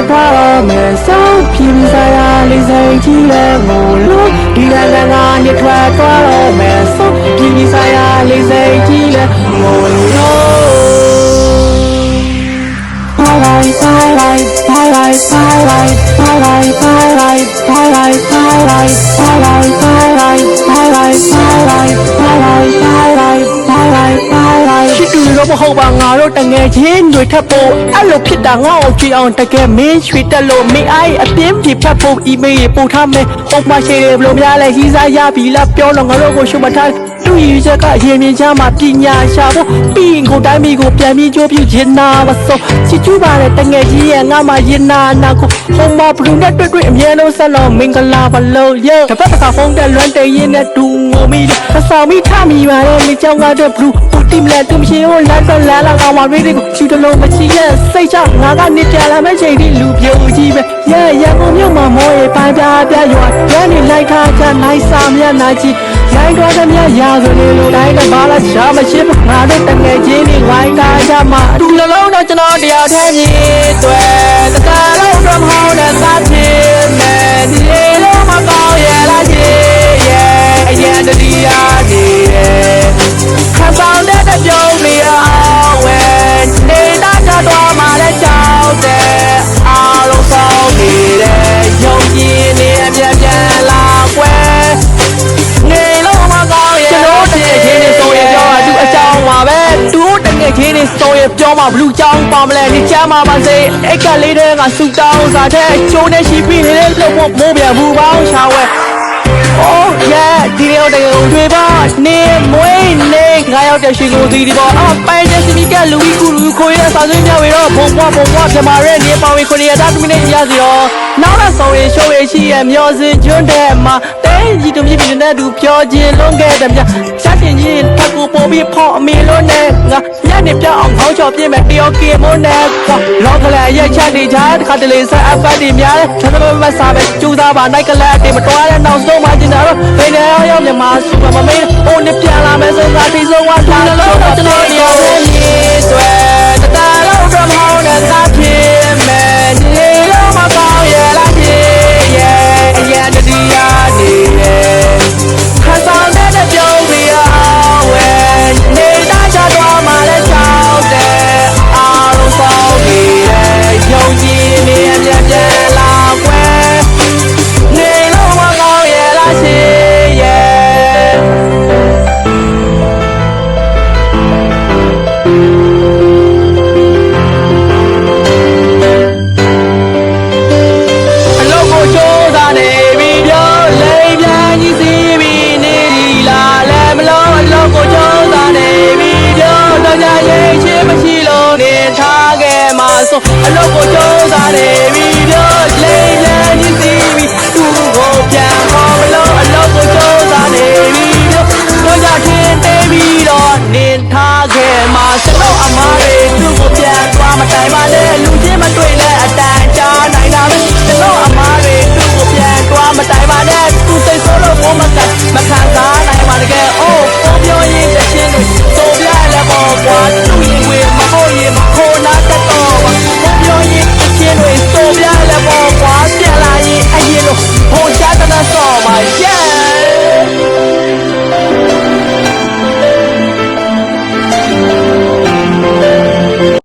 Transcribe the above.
စောင်းပြင်းစားရလေးစိတ်ကြီးလဲငိုလို့ဒီလန်ကညထွက်သွားတော့မယ်စောင်းပြင်းစားရလေးစိတ်ကြီးလဲငိုလို့ Highlight, highlight, highlight, highlight, highlight, highlight, highlight, ရှိတူတော့မဟုတ်ပါငါတို့တငယ်ချင်းတွေထပ်ဖို့အဲ့လိုဖြစ်တာငါ့ကိုကြည့်အောင်တကယ်မင်းရွှေတက်လို့မင်းအိုင်အပြင်းပြဖတ်ဖို့ email ရေပို့ထားမယ်ဟိုမှာရှိတယ်ဘလို့များလဲကြီးစားရပြီလားပြောတော့ငါတို့ကိုရှုမထား သူရည်ချက်ကရေမြင့်ချမ်းမှာပညာရှာဖို့ပြီးရင်ကိုတိုင်းမိကိုပြန်ပြီးကြိုးပြခြင်းနာမစိုးချစ်ကျူးပါတဲ့တငယ်ကြီးရဲ့ငါမှရင်နာနာကိုဟိုမှာဘလူးနဲ့တွေ့တွေ့အမြဲလုံးဆက်လို့မင်္ဂလာပါလို့ရေတပတ်တစ်ခါဖုန်းတက်လွမ်းတရင်နဲ့တူငိုမိတယ်အဆောင်မိထမိပါလေမိချောင်းကတော့ဘလူးပူတိမလဲသူမရှိဘူးလမ်းတော့လမ်းလာကောင်မလေးတွေကိုချူတလုံးမချီရဲ့စိတ်ချငါကနေပြန်လာမယ့်ချိန်ထိလူပြိုကြီးပဲရဲရန်ကုန်မြို့မှာမောရေပိုင်းပြားပြားရွာရန်နေလိုက်ခါချနိုင်စာမြတ်နာကြီး ရိုင်းတော်သမျှရာဇဝင်လိုတိုင်းကဘာလာရှာမရှိဘူးငါတို့တငယ်ချင်းတွေဝိုင်းကားကြမှာတူလလုံးတော့ကျွန်တော်တရားထဲမြည်တွေ့တ မှာဘလူးကြောင်းပါမလဲဒီချမ်းမှာပါစေအိတ်ကလေးတွေကဆူတောင်းစားတဲ့ချိုးနေရှိပြီးနေတဲ့လို့မိုးပြန်ဘူးပေါင်းရှာဝဲ Oh yeah ဒီလိုတကယ်တွေပါနေမွေးနေခါရောက်တဲ့ရှင်ကိုဒီဒီပေါ်အပိုင်တဲ့စီမီကလူဝီကူလူကိုရစာသွင်းပြဝေတော့ဘုံဘွားဘုံဘွားပြမာရဲနေပါဝေခွေရတာတမင်းနေရစီရောနောက်တော့ဆောင်ရရှိုးရရှိရမျောစင်ကျွန်းတဲ့မှာတဲကြီးတို့မြည်ပြနေတဲ့သူပြောခြင်းလုံးခဲ့တယ်မြ စတင်ကြီးထပ်ကိုပေါ်ပြီးဖောက်အမေလုံးနဲ့ငါညနေပြောင်းအောင်ခေါင်းချော်ပြင်းမဲ့တယောကင်မွန်းနဲ့လောကလည်းရက်ချက်နေကြတခါတလေဆက်အဖတ်တွေများတယ်သသမမစားပဲကျူသားပါနိုင်ကလေးအတေမတော်တဲ့နောက်ဆုံးမှကျင်တာတော့ဘယ်နေရောရောက်မြန်မာစူပါမမေးအိုးနဲ့ပြန်လာမယ်စဉ်းစား party.